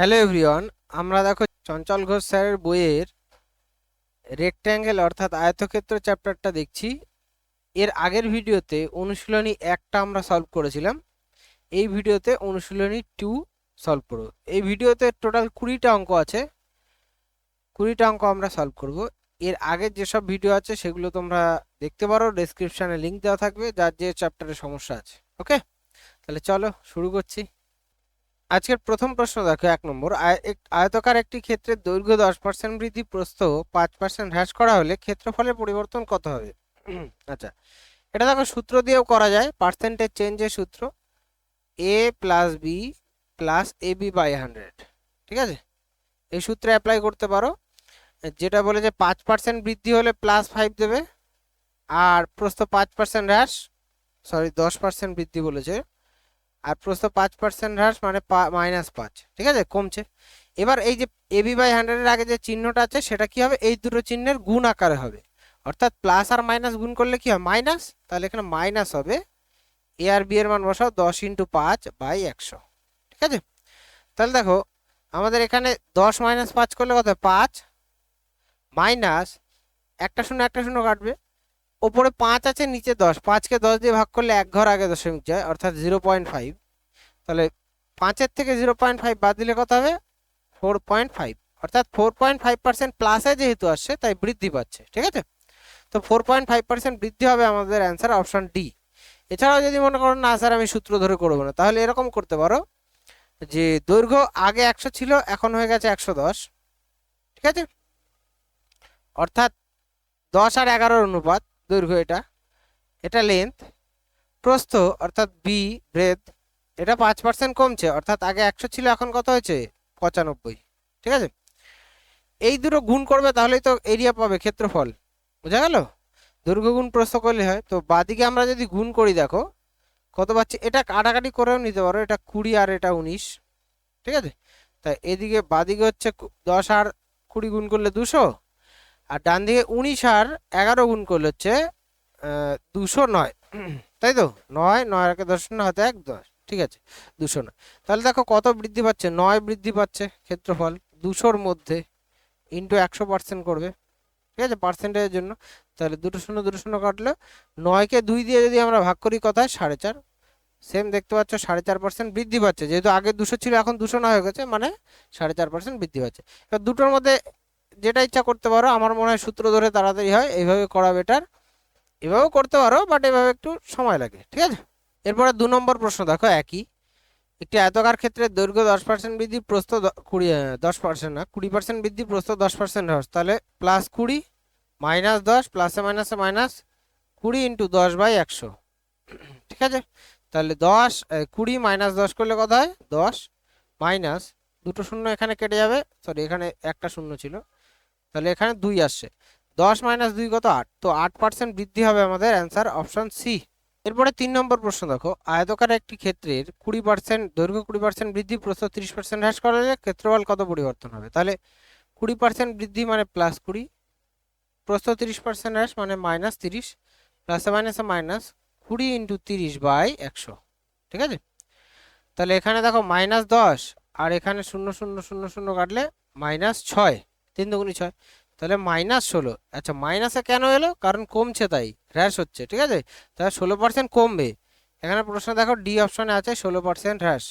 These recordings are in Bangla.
হ্যালো এভরিওয়ান, আমরা দেখো চঞ্চল ঘোষ স্যারের বইয়ের রেক্ট্যাঙ্গেল অর্থাৎ আয়তক্ষেত্র চ্যাপ্টারটা দেখছি। এর আগের ভিডিওতে অনুশীলনী একটা আমরা সলভ করেছিলাম। এই ভিডিওতে অনুশীলনী টু সলভ করব। এই ভিডিওতে টোটাল কুড়িটা অঙ্ক আছে। কুড়িটা অঙ্ক আমরা সলভ করব। এর আগের যেসব ভিডিও আছে সেগুলো তোমরা দেখতে পারো ডেসক্রিপশানে লিঙ্ক দেওয়া থাকবে, যার যে চ্যাপ্টারে সমস্যা আছে। ওকে তাহলে চলো শুরু করছি। আজকের প্রথম প্রশ্ন দেখো, এক নম্বর আয়তকার একটি ক্ষেত্রের দৈর্ঘ্য দশ পার্সেন্ট বৃদ্ধি প্রস্থ পাঁচ পার্সেন্ট হ্রাস করা হলে ক্ষেত্রফলের পরিবর্তন কত হবে? আচ্ছা এটা দেখো সূত্র দিয়েও করা যায় পার্সেন্টেজ চেঞ্জের সূত্র A plus B plus A B by hundred ঠিক আছে? এই সূত্রে অ্যাপ্লাই করতে পারো, যেটা বলে যে পাঁচ পার্সেন্ট বৃদ্ধি হলে প্লাস ফাইভ দেবে, আর প্রস্থ পাঁচ পার্সেন্ট হ্রাস সরি দশ পার্সেন্ট বৃদ্ধি বলেছে আর প্রস্থ পাঁচ পার্সেন্ট হ্রাস মানে মাইনাস পাঁচ, ঠিক আছে? কমছে। এবার এই যে এবি বাই হান্ড্রেডের আগে যে চিহ্নটা আছে, সেটা কি হবে? এই দুটো চিহ্নের গুণ আকারে হবে। অর্থাৎ প্লাস আর মাইনাস গুণ করলে কি হয়? মাইনাস তাহলে এখানে মাইনাস হবে। এ আর বি এর মান বসাও, দশ ইন্টু পাঁচ বাই একশো, ঠিক আছে? তাহলে দেখো, আমাদের এখানে দশ মাইনাস পাঁচ করলে কত? পাঁচ। মাইনাস একটা শূন্য একটা শূন্য কাটবে। ওপরে পাঁচ আছে, নিচে দশ। পাঁচকে দশ দিয়ে ভাগ করলে এক ঘর আগে দশমিক যায়, অর্থাৎ জিরো পয়েন্ট ফাইভ। তাহলে পাঁচের থেকে জিরো পয়েন্ট ফাইভ বাদ দিলে কত হবে? Four point five. অর্থাৎ ফোর পয়েন্ট ফাইভ পার্সেন্ট প্লাসে যেহেতু আসছে, তাই বৃদ্ধি পাচ্ছে, ঠিক আছে? তো ফোর পয়েন্ট ফাইভ পার্সেন্ট বৃদ্ধি হবে আমাদের অ্যান্সার অপশন ডি। এছাড়াও যদি মনে করো, না স্যার, আমি সূত্র ধরে করব না, তাহলে এরকম করতে পারো যে দৈর্ঘ্য আগে একশো ছিল, এখন হয়ে গেছে একশো দশ। ঠিক আছে? অর্থাৎ দশ আর এগারোর অনুপাত দৈর্ঘ্য এটা। এটা লেন্থ প্রস্থ, অর্থাৎ বি ব্রেথ এটা পাঁচ পার্সেন্ট কমছে, অর্থাৎ আগে একশো ছিল, এখন কত হয়েছে? পঁচানব্বই, ঠিক আছে? এই দুটো গুণ করবে, তাহলেই তো এরিয়া পাবে, ক্ষেত্রফল। বোঝা গেল? দৈর্ঘ্য গুণ, প্রস্থ করলে হয়। তো বাদিকে আমরা যদি গুণ করি, দেখো, কত পাচ্ছি? এটা কাটাকাটি করেও নিতে পারো, এটা কুড়ি আর এটা উনিশ, ঠিক আছে? তা এদিকে বাদিকে হচ্ছে দশ আর কুড়ি গুণ করলে দুশো আর ডান দিকে উনিশ আর এগারো গুণ করলে হচ্ছে দুশো নয়। তাই তো? নয় নয় একে দশ, শূন্য হাতে এক, দশ। ঠিক আছে, দুশো নয়। তাহলে দেখো কত বৃদ্ধি পাচ্ছে? নয় বৃদ্ধি পাচ্ছে ক্ষেত্রফল দুশোর মধ্যে ইন্টু একশো পার্সেন্ট করবে। ঠিক আছে পার্সেন্টেজের জন্য। তাহলে দুটো শূন্য দুটো শূন্য কাটলে নয়কে দুই দিয়ে যদি আমরা ভাগ করি কথায় সাড়ে চার। সেম দেখতে পাচ্ছ, সাড়ে চার পার্সেন্ট বৃদ্ধি পাচ্ছে। যেহেতু আগে দুশো ছিল, এখন দুশো নয় হয়ে গেছে মানে সাড়ে চার পার্সেন্ট বৃদ্ধি পাচ্ছে। এবার দুটোর মধ্যে যেটা ইচ্ছা করতে পারো, আমার মনে হয় সূত্র ধরে তাড়াতাড়ি হয়, এইভাবে করা বেটার এভাবেও করতে পারো বাট এভাবে একটু সময় লাগে, ঠিক আছে? এরপরে দু নম্বর প্রশ্ন, দেখো, একই। একটি আয়তকার ক্ষেত্রে দৈর্ঘ্য দশ পার্সেন্ট বৃদ্ধি, প্রস্থ কুড়ি দশ পার্সেন্ট না, কুড়ি পার্সেন্ট বৃদ্ধি, প্রস্থ দশ পার্সেন্ট হ্রাস। তাহলে প্লাস কুড়ি মাইনাস দশ প্লাসে মাইনাসে মাইনাস কুড়ি ইন্টু দশ বাই একশো। ঠিক আছে? তাহলে দশ কুড়ি মাইনাস দশ করলে কত হয়? দশ মাইনাস দুটো শূন্য এখানে কেটে যাবে সরি এখানে একটা শূন্য ছিল। তাহলে এখানে দুই আসছে। দশ মাইনাস দুই কত আট? তো আট পার্সেন্ট বৃদ্ধি হবে আমাদের অ্যান্সার অপশন সি এরপরে তিন নম্বর প্রশ্ন দেখো, আয়তকার একটি ক্ষেত্রের কুড়ি পার্সেন্ট দৈর্ঘ্য কুড়ি পার্সেন্ট বৃদ্ধি, প্রস্থ তিরিশ পার্সেন্ট হ্রাস করা হলে ক্ষেত্রফল কত পরিবর্তন হবে? তাহলে কুড়ি পার্সেন্ট বৃদ্ধি মানে প্লাস কুড়ি, প্রস্থ তিরিশ পার্সেন্ট হ্রাস মানে মাইনাস তিরিশ প্লাসে মাইনাসে মাইনাস কুড়ি ইন্টু তিরিশ বাই একশো। ঠিক আছে? তাহলে এখানে দেখো মাইনাস দশ, আর এখানে শূন্য শূন্য শূন্য শূন্য কাটলে মাইনাস ছয়। তিন দুগুণি ছয়। তাহলে মাইনাস ষোলো। আচ্ছা মাইনাসে কেন এলো? কারণ কমছে তাই। হ্রাস হচ্ছে, ঠিক আছে? তাহলে ষোলো পার্সেন্ট কমবে। এখানে প্রশ্ন দেখো ডি অপশনে আছে ষোলো পার্সেন্ট হ্রাস।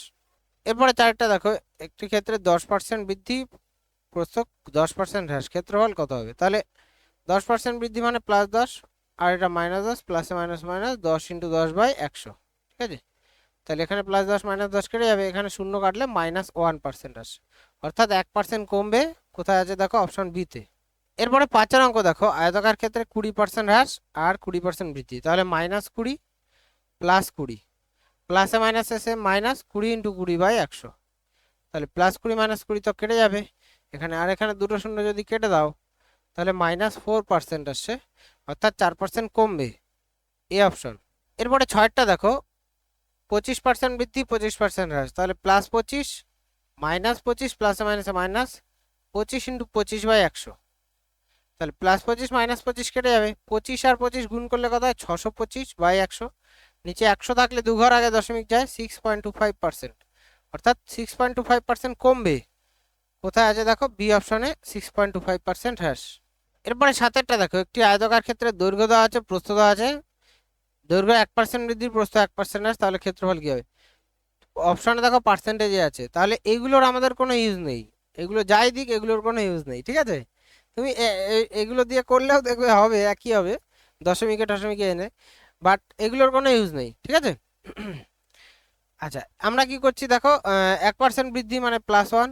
এরপরে চারটা দেখো, একটি ক্ষেত্রে দশ পার্সেন্ট বৃদ্ধি প্রস্থ দশ পার্সেন্ট হ্রাস। ক্ষেত্রফল কত হবে? তাহলে দশ পার্সেন্ট বৃদ্ধি মানে প্লাস দশ, আর এটা মাইনাস দশ প্লাসে মাইনাস মাইনাস দশ ইন্টু দশ বাই একশো। ঠিক আছে? তাহলে এখানে প্লাস দশ মাইনাস দশ কেটে যাবে। এখানে শূন্য কাটলে মাইনাস ওয়ান পার্সেন্ট আসে। অর্থাৎ এক পার্সেন্ট কমবে কোথায় আছে দেখো অপশন বিতে এরপরে পাঁচের অঙ্ক দেখো, আয়তকার ক্ষেত্রে কুড়ি পার্সেন্ট হ্রাস আর কুড়ি পার্সেন্ট বৃদ্ধি। তাহলে মাইনাস কুড়ি প্লাস কুড়ি। প্লাসে মাইনাসে সে মাইনাস কুড়ি ইন্টু কুড়ি বাই একশো। তাহলে প্লাস কুড়ি মাইনাস কুড়ি তো কেটে যাবে। এখানে আর এখানে দুটো শূন্য যদি কেটে দাও, তাহলে মাইনাস ফোর পার্সেন্ট আসছে, অর্থাৎ চার পার্সেন্ট কমবে এ অপশন এরপরে ছয়টা দেখো, পঁচিশ পার্সেন্ট বৃদ্ধি, পঁচিশ পার্সেন্ট হ্রাস। তাহলে প্লাস পঁচিশ মাইনাস পঁচিশ প্লাসে মাইনাসে মাইনাস পঁচিশ ইন্টু পঁচিশ বাই একশো। তাহলে প্লাস পঁচিশ মাইনাস পঁচিশ কেটে যাবে। পঁচিশ আর পঁচিশ গুণ করলে কত হয়? ছশো পঁচিশ বাই একশো। নিচে একশো থাকলে দু ঘর আগে দশমিক যায় six point two five percent অর্থাৎ six point two five percent কমবে। কোথায় আছে দেখো? বি অপশনে six point two five percent হ্রাস এরপরে সাতেরটা দেখো। একটি আয়তকার ক্ষেত্রে দৈর্ঘ্য দেওয়া আছে, প্রস্থ দেওয়া আছে। দৈর্ঘ্য এক পার্সেন্ট বৃদ্ধি, প্রস্থ এক পার্সেন্ট হ্রাস তাহলে ক্ষেত্রফল কি হবে? অপশনে দেখো পার্সেন্টেজে আছে। তাহলে এইগুলোর আমাদের কোনো ইউজ নেই। এগুলো যাই দিক, এগুলোর কোনো ইউজ নেই, ঠিক আছে? তুমি এগুলো দিয়ে করলেও দেখবে হবে, একই হবে, দশমিকে টশমিকে এনে বাট এগুলোর কোনো ইউজ নেই, ঠিক আছে? আচ্ছা আমরা কি করছি দেখো এক পার্সেন্ট বৃদ্ধি মানে প্লাস ওয়ান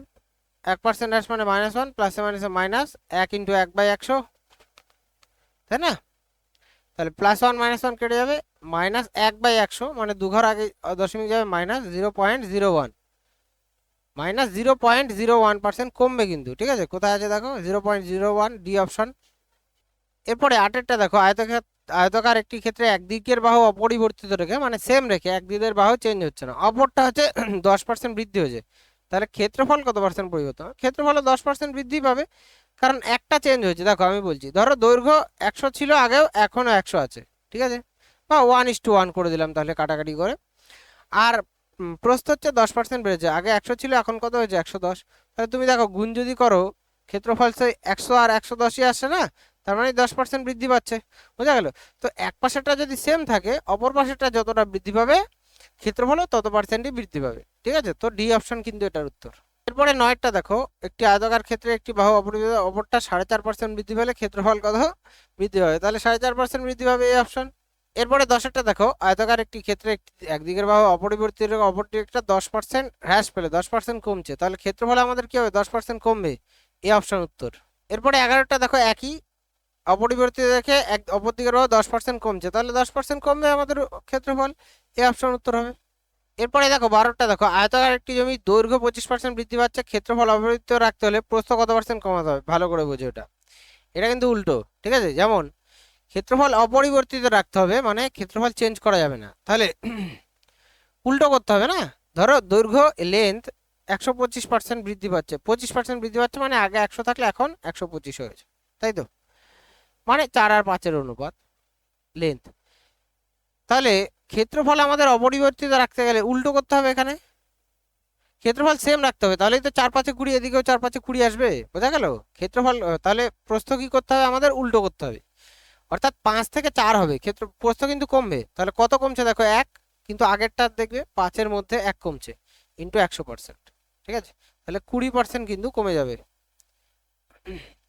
এক পার্সেন্ট হ্রাস মানে মাইনাস ওয়ান প্লাসে মাইনাসে মাইনাস এক ইন্টু এক বাই একশো, তাই না? তাহলে প্লাস ওয়ান মাইনাস ওয়ান কেটে যাবে মাইনাস এক বাই একশো মানে দু ঘর আগে, দশমিক যাবে minus zero point zero one minus zero point zero one percent কমবে কিন্তু, ঠিক আছে? কোথায় আছে দেখো? Zero point zero one D option. এরপরে আটেরটা দেখো, আয়তক্ষেত, আয়তকার একটি ক্ষেত্রে একদিকের বাহু অপরিবর্তিত রেখে মানে সেম রেখে, একদিকের বাহু চেঞ্জ হচ্ছে না। অপরটা হচ্ছে দশ পার্সেন্ট বৃদ্ধি হয়েছে। তাহলে ক্ষেত্রফল কত পার্সেন্ট পরিবর্তন? ক্ষেত্রফলে দশ পার্সেন্ট বৃদ্ধি পাবে, কারণ একটা চেঞ্জ হয়েছে। দেখো, আমি বলছি, ধরো দৈর্ঘ্য একশো ছিল, আগেও এখনও একশো আছে, ঠিক আছে? বা ওয়ান ইস টু ওয়ান করে দিলাম তাহলে কাটাকাটি করে। আর প্রস্থ হচ্ছে দশ পার্সেন্ট বেড়েছে। আগে একশো ছিল, এখন কত হয়েছে? একশো দশ। তাহলে তুমি দেখো, গুণ যদি করো, ক্ষেত্রফল সেই একশো আর একশো দশই আসছে না? তার মানে দশ পার্সেন্ট বৃদ্ধি পাচ্ছে। বোঝা গেল? তো এক পাশেরটা যদি সেম থাকে, অপর পাশেরটা যতটা বৃদ্ধি পাবে, ক্ষেত্রফলও তত পার্সেন্টই বৃদ্ধি পাবে। ঠিক আছে? তো ডি অপশন কিন্তু এটার উত্তর। এরপরে নয়টা দেখো, একটি আয়তকার ক্ষেত্রে একটি বাহু অপরিবর্তিত, অপরটা সাড়ে চার পার্সেন্ট বৃদ্ধি পেলে ক্ষেত্রফল কত? বৃদ্ধি পাবে। তাহলে সাড়ে চার পার্সেন্ট বৃদ্ধি পাবে এই অপশন এরপরে দশেরটা দেখো, আয়তকার একটি ক্ষেত্রে একদিকের বাহু, অপরিবর্তিত অপরটি একটা দশ পার্সেন্ট হ্রাস পেলে, দশ পার্সেন্ট কমছে। তাহলে ক্ষেত্রফল আমাদের কি হবে? দশ পার্সেন্ট কমবে। এই অপশন উত্তর। এরপরে এগারোটা দেখো, একই, অপরিবর্তিত রেখে এক অপর দিকের বাহু দশ পার্সেন্ট কমছে। তাহলে দশ পার্সেন্ট কমবে আমাদের ক্ষেত্রফল। এই অপশন উত্তর হবে। এরপরে দেখো, বারোটা দেখো, আয়তাকার একটি জমি দৈর্ঘ্য পঁচিশ পার্সেন্ট বৃদ্ধি পাচ্ছে, ক্ষেত্রফল অপরিবর্তিত রাখতে হলে প্রস্থ কত পার্সেন্ট কমাতে হবে? ভালো করে বোঝো এটা। এটা কিন্তু উল্টো, ঠিক আছে? যেমন ক্ষেত্রফল অপরিবর্তিত রাখতে হবে মানে ক্ষেত্রফল চেঞ্জ করা যাবে না। তাহলে উল্টো করতে হবে না? ধরো দৈর্ঘ্য লেন্থ একশো পঁচিশ পার্সেন্ট বৃদ্ধি পাচ্ছে। পঁচিশ পার্সেন্ট বৃদ্ধি পাচ্ছে মানে আগে একশো থাকলে এখন একশো পঁচিশ হয়েছে তাই তো? মানে চার আর পাঁচের অনুপাত লেন্থ তাহলে ক্ষেত্রফল আমাদের অপরিবর্তিত রাখতে গেলে উল্টো করতে হবে এখানে? ক্ষেত্রফল সেম রাখতে হবে, তাহলেই তো চার পাঁচে কুড়ি, এদিকেও চার পাঁচে কুড়ি আসবে, বোঝা গেল? ক্ষেত্রফল তাহলে প্রস্থ কি করতে হবে? আমাদের উল্টো করতে হবে। অর্থাৎ পাঁচ থেকে চার হবে। ক্ষেত্র প্রস্থ কিন্তু কমবে। তাহলে কত কমছে দেখো? এক। কিন্তু আগেরটা দেখবে পাঁচের মধ্যে এক কমছে ইন্টু একশো পার্সেন্ট ঠিক আছে? তাহলে কুড়ি পার্সেন্ট কিন্তু কমে যাবে।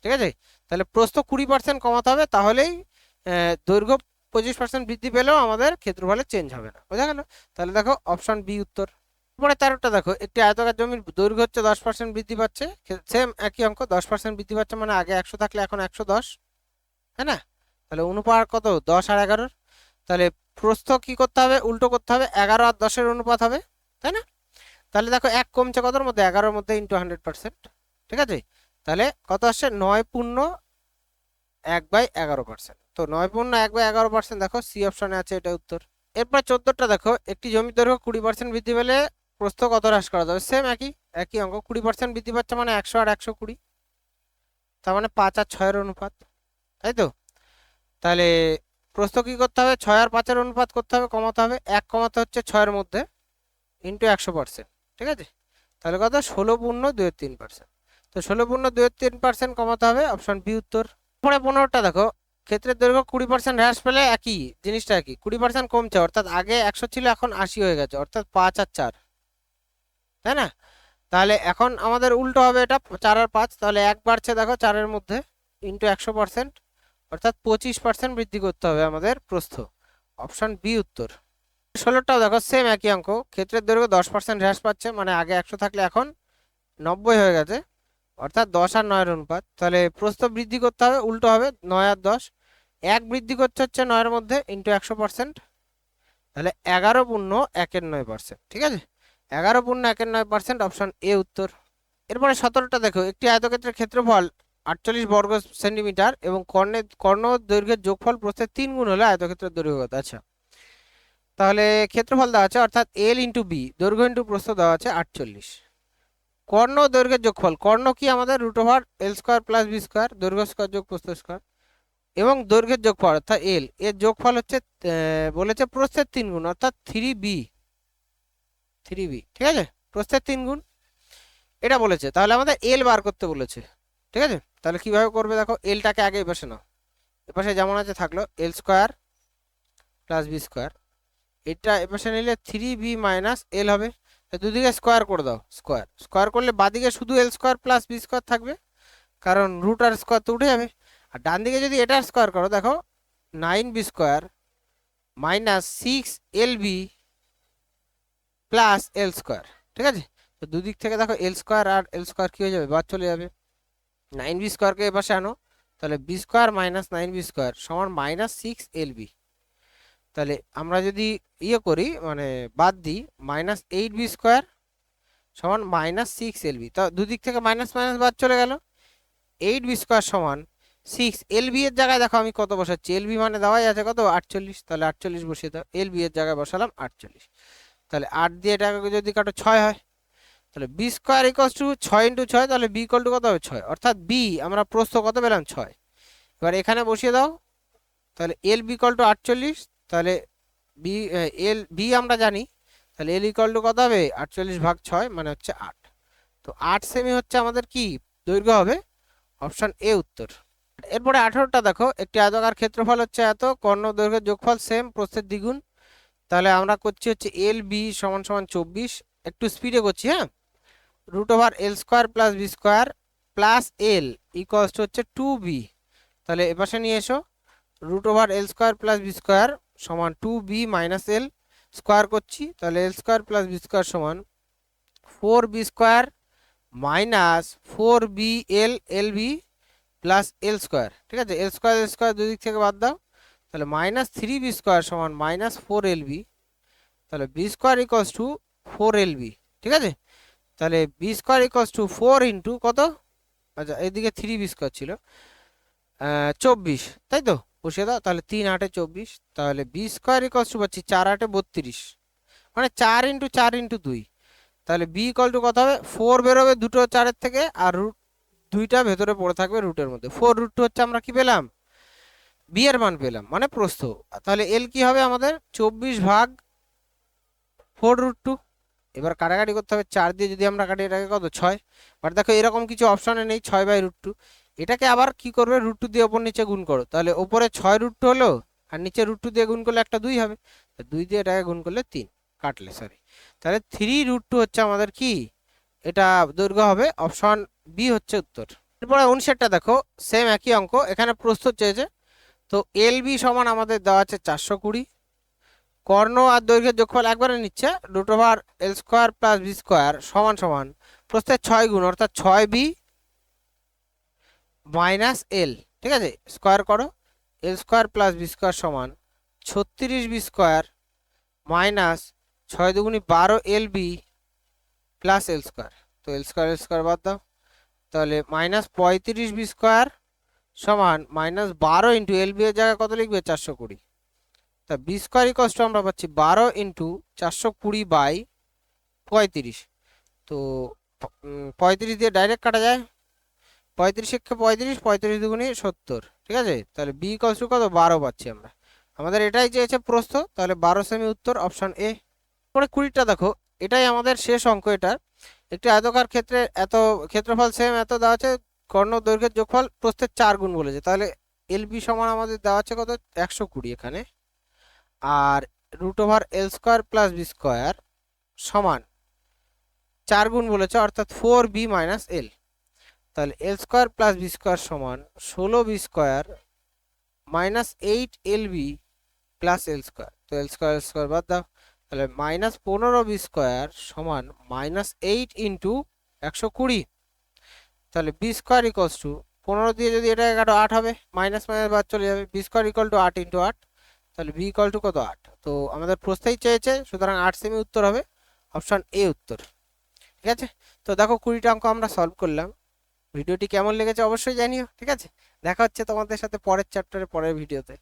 ঠিক আছে? তাহলে প্রস্থ কুড়ি পার্সেন্ট কমাতে হবে, তাহলেই দৈর্ঘ্য পঁচিশ পার্সেন্ট বৃদ্ধি পেলেও আমাদের ক্ষেত্রফলে চেঞ্জ হবে না। বোঝা গেল? তাহলে দেখো অপশন বি উত্তর। এরপরে তেরোটা দেখো। একটি আয়তকার জমির দৈর্ঘ্য হচ্ছে দশ পার্সেন্ট বৃদ্ধি পাচ্ছে। সেম একই অঙ্ক, দশ পার্সেন্ট বৃদ্ধি পাচ্ছে মানে আগে একশো থাকলে এখন একশো দশ। তাই না? তাহলে অনুপাত কত? দশ আর এগারোর? তাহলে প্রস্থ কি করতে হবে? উল্টো করতে হবে। এগারো আর দশের অনুপাত হবে, তাই না? তাহলে দেখো এক কমছে কতর মধ্যে? এগারোর মধ্যে ইন্টু হান্ড্রেড পার্সেন্ট ঠিক আছে? তাহলে কত আসছে? নয় পূর্ণ এক বাই এগারো পার্সেন্ট তো নয় পূর্ণ এক বাই এগারো পার্সেন্ট দেখো সি অপশানে আছে এটা উত্তর। এরপর চোদ্দটা দেখো, একটি জমির দৈর্ঘ্য কুড়ি পার্সেন্ট বৃদ্ধি পেলে প্রস্থ কত হ্রাস করা যাবে? সেম একই একই অঙ্ক। কুড়ি পার্সেন্ট বৃদ্ধি পাচ্ছে মানে একশো আর একশো কুড়ি। তার মানে পাঁচ আর ছয়ের অনুপাত, তাই তো? তাহলে প্রস্থ কী করতে হবে? ছয় আর পাঁচের অনুপাত করতে হবে, কমাতে হবে। এক কমাতে হচ্ছে ছয়ের মধ্যে ইন্টু একশো পার্সেন্ট ঠিক আছে? তাহলে কত? ষোলো পূর্ণ দুয়ের তিন পার্সেন্ট তো ষোলো পূর্ণ দুয়ের তিন পার্সেন্ট কমাতে হবে অপশন বি উত্তর। পরে পনেরোটা দেখো, ক্ষেত্রের দৈর্ঘ্য কুড়ি পার্সেন্ট হ্রাস পেলে একই, জিনিসটা একই। কুড়ি পার্সেন্ট কমছে, অর্থাৎ আগে একশো ছিল, এখন আশি হয়ে গেছে, অর্থাৎ পাঁচ আর চার। তাই না? তাহলে এখন আমাদের উল্টো হবে এটা, চার আর পাঁচ। তাহলে এক বাড়ছে দেখো, চারের মধ্যে ইন্টু একশো পার্সেন্ট অর্থাৎ পঁচিশ পার্সেন্ট বৃদ্ধি করতে হবে আমাদের প্রস্থ। অপশন বি উত্তর। ষোলোটাও দেখো সেম একই অঙ্ক। ক্ষেত্রের দৈর্ঘ্য দশ পার্সেন্ট হ্রাস পাচ্ছে মানে আগে একশো থাকলে এখন নব্বই হয়ে গেছে। অর্থাৎ দশ আর নয়ের অনুপাত। তাহলে প্রস্থ বৃদ্ধি করতে হবে, উল্টো হবে নয় আর দশ। এক বৃদ্ধি করতে হচ্ছে নয়ের মধ্যে ইন্টু একশো পার্সেন্ট তাহলে এগারো পূর্ণ একের নয় পার্সেন্ট ঠিক আছে? এগারো পূর্ণ একের নয় পার্সেন্ট অপশন এ উত্তর। এরপরে সতেরোটা দেখো, একটি আয়তক্ষেত্রের ক্ষেত্রফল আটচল্লিশ বর্গ সেন্টিমিটার এবং কর্ণের, কর্ণ দৈর্ঘ্যের যোগফল প্রস্থের তিন গুণ হলে আয়তক্ষেত্রের দৈর্ঘ্য কত আচ্ছা। তাহলে ক্ষেত্রফল দেওয়া আছে, অর্থাৎ এল ইন্টু বি দৈর্ঘ্য ইন্টু প্রস্থ দেওয়া আছে আটচল্লিশ। কর্ণ দৈর্ঘ্যের যোগফল, কর্ণ কি আমাদের root over L square plus B square দৈর্ঘ্য স্কোয়ার যোগ প্রস্থ স্কোয়ার এবং দৈর্ঘ্যের যোগফল, অর্থাৎ এল এর যোগফল হচ্ছে বলেছে প্রস্থের তিন গুণ, অর্থাৎ থ্রি বি থ্রি বি ঠিক আছে? প্রস্থের তিন গুণ। এটা বলেছে, তাহলে আমাদের এল বার করতে বলেছে। ঠিক আছে? তাহলে কীভাবে করবে দেখো? এলটাকে আগে এপাশে নাও। এপাশে যেমন আছে থাকল L square plus B square এটা এপাশে নিলে থ্রি বি মাইনাস এল হবে। দুদিকে স্কোয়ার করে দাও স্কোয়ার স্কোয়ার করলে বাদিকে শুধু L square plus B square থাকবে। কারণ রুট আর স্কোয়ার তো উঠে যাবে। আর ডান দিকে যদি এটার স্কোয়ার করো, দেখো nine B square minus six L B plus L square ঠিক আছে? তো দুদিক থেকে দেখো এল স্কোয়ার আর এল স্কোয়ার কী হয়ে যাবে? বাদ চলে যাবে। নাইন বি স্কোয়ারকে এ আনো, তাহলে B square minus nine B square সমান মাইনাস সিক্স এল বি। তাহলে আমরা যদি ইয়ে করি মানে বাদ দিই, মাইনাস এইট বি স্কোয়ার সমান মাইনাস সিক্স এল বি। তো দুদিক থেকে মাইনাস মাইনাস বাদ চলে গেল। এইট বি স্কোয়ার সমান সিক্স এল বি এর জায়গায় দেখো আমি কত বসাচ্ছি। এল বি মানে দেওয়াই আছে কত? আটচল্লিশ। তাহলে আটচল্লিশ বসিয়ে দাও। এল বি এর জায়গায় বসালাম আটচল্লিশ। তাহলে আট দিয়ে এটাকে যদি কাটো, ছয় হয়। তাহলে বি স্কোয়ার ইকস টু ছয় ইন্টু ছয়, তাহলে বি ইকল টু কত হবে? ছয়। অর্থাৎ বি আমরা প্রস্থ কত পেলাম? ছয়। এবার এখানে বসিয়ে দাও। তাহলে এল বি ইকল টু আটচল্লিশ, তাহলে বি এল বি আমরা জানি। তাহলে এল ইকল টু কত হবে? আটচল্লিশ ভাগ ছয় মানে হচ্ছে আট। তো আট সেমি হচ্ছে আমাদের কি? দৈর্ঘ্য হবে? অপশন এ উত্তর। এরপরে আঠারোটা দেখো। একটি আয়তাকার ক্ষেত্রফল হচ্ছে এত, কর্ণ দৈর্ঘ্যের যোগফল সেম প্রস্থের দ্বিগুণ। তাহলে আমরা করছি হচ্ছে এল বি সমান সমান চব্বিশ। একটু স্পিডে করছি হ্যাঁ? Root over L square plus B square plus L equals to হচ্ছে টু বি তাহলে এপাশে নিয়ে এসো root over L square plus B square সমান two B minus L square করছি, তাহলে L square plus B square সমান four B square minus four B L L B plus L square ঠিক আছে? এল স্কোয়ার এল স্কোয়ার দুদিক থেকে বাদ দাও। তাহলে মাইনাস থ্রি বি স্কোয়ার সমান মাইনাস ফোর এল বি তাহলে B square equals to four L B ঠিক আছে? তাহলে B square equals to four into কত? আচ্ছা এদিকে থ্রি বি স্কোয়ার ছিল। চব্বিশ, তাই তো? বসিয়ে দাও, তাহলে তিন আটে চব্বিশ, তাহলে বি স্কোয়ার ইকোয়াস টু পাচ্ছি চার আটে বত্রিশ। মানে চার ইন্টু চার ইন্টু দুই। তাহলে বি ইকল টু কত হবে? ফোর বেরোবে দুটো চারের থেকে, আর রুট দুইটা ভেতরে পড়ে থাকবে রুটের মধ্যে। ফোর রুট টু হচ্ছে আমরা কি পেলাম? বি এর মান পেলাম মানে প্রস্থ। তাহলে এল কি হবে আমাদের? চব্বিশ ভাগ ফোর রুট টু এবার কাটাকাটি করতে হবে চার দিয়ে যদি আমরা কাটি, এটাকে কত? ছয়। বাট দেখো এরকম কিছু অপশানে নেই ছয় বাই রুট টু এটাকে আবার কি করবে? রুট টু দিয়ে ওপর নিচে গুণ করো। তাহলে ওপরে ছয় রুট টু হলো আর নিচে রুট টু দিয়ে গুণ করলে একটা দুই হবে। দুই দিয়ে এটাকে গুণ করলে তিন। কাটলে সরি তাহলে থ্রি রুট টু হচ্ছে আমাদের কি? এটা দৈর্ঘ্য হবে অপশন বি হচ্ছে উত্তর। এরপরে উনষাটটা দেখো সেম একই অঙ্ক, এখানে প্রস্তুত চেয়েছে তো এল বি সমান আমাদের দেওয়া আছে চারশো কুড়ি। কর্ণ আর দৈর্ঘ্যের যোগফল একবারে নিচ্ছে root over L square plus B square সমান সমান, প্রস্থের ছয় গুণ, অর্থাৎ ছয় বি মাইনাস এল ঠিক আছে? স্কোয়ার করো L square plus B square সমান ছত্রিশ বি স্কোয়ার মাইনাস ছয় দুগুণি বারো L B plus L square তো এল স্কোয়ার এল স্কোয়ার বাদ দাও। তাহলে মাইনাস পঁয়ত্রিশ বি স্কোয়ার সমান মাইনাস বারো ইন্টু এল বি এর জায়গায় কত লিখবে? চারশো কুড়ি। তা বি স্কোয়ার ইকস্ট আমরা পাচ্ছি বারো ইন্টু চারশো কুড়ি বাই পঁয়ত্রিশ। তো পঁয়ত্রিশ দিয়ে ডাইরেক্ট কাটা যায়। পঁয়ত্রিশ একে পঁয়ত্রিশ পঁয়ত্রিশ দুগুণি সত্তর, ঠিক আছে? তাহলে বি ইকস্ট কত? বারো পাচ্ছি আমরা। আমাদের এটাই চেয়েছে প্রস্থ, তাহলে বারো সেমি উত্তর অপশান এ পরে কুড়িটা দেখো, এটাই আমাদের শেষ অঙ্ক এটা। একটি আয়তকার ক্ষেত্রে এত, ক্ষেত্রফল সেম এত দেওয়া আছে, কর্ণ দৈর্ঘ্যের যোগফল প্রস্থের চার গুণ বলেছে। তাহলে এলবি সমান আমাদের দেওয়া আছে কত? একশো কুড়ি এখানে। আর root over L square plus B square সমান চার গুণ বলেছে, অর্থাৎ ফোর বি মাইনাস এল তাহলে L square plus B square সমান ষোলো B square minus eight L B plus L square তো এল স্কোয়ার এল স্কোয়ার বাদ দাও। তাহলে মাইনাস পনেরো বি স্কোয়ার সমান মাইনাস এইট ইন্টু একশো কুড়ি। তাহলে বি স্কোয়ার ইকলস টু পনেরো দিয়ে যদি এটা এগারো আট হবে মাইনাস মাইনাস বাদ চলে যাবে। বি স্কোয়ার ইকল টু আট ইন্টু আট। তাহলে বি ইকাল টু কত? আট। তো আমাদের প্রশ্নেই চেয়েছে, সুতরাং আট সেমি উত্তর হবে। অপশান এ উত্তর। ঠিক আছে? তো দেখো কুড়িটা অঙ্ক আমরা সলভ করলাম। ভিডিওটি কেমন লেগেছে অবশ্যই জানিও, ঠিক আছে? দেখা হচ্ছে তোমাদের সাথে পরের চ্যাপ্টারে পরের ভিডিওতে।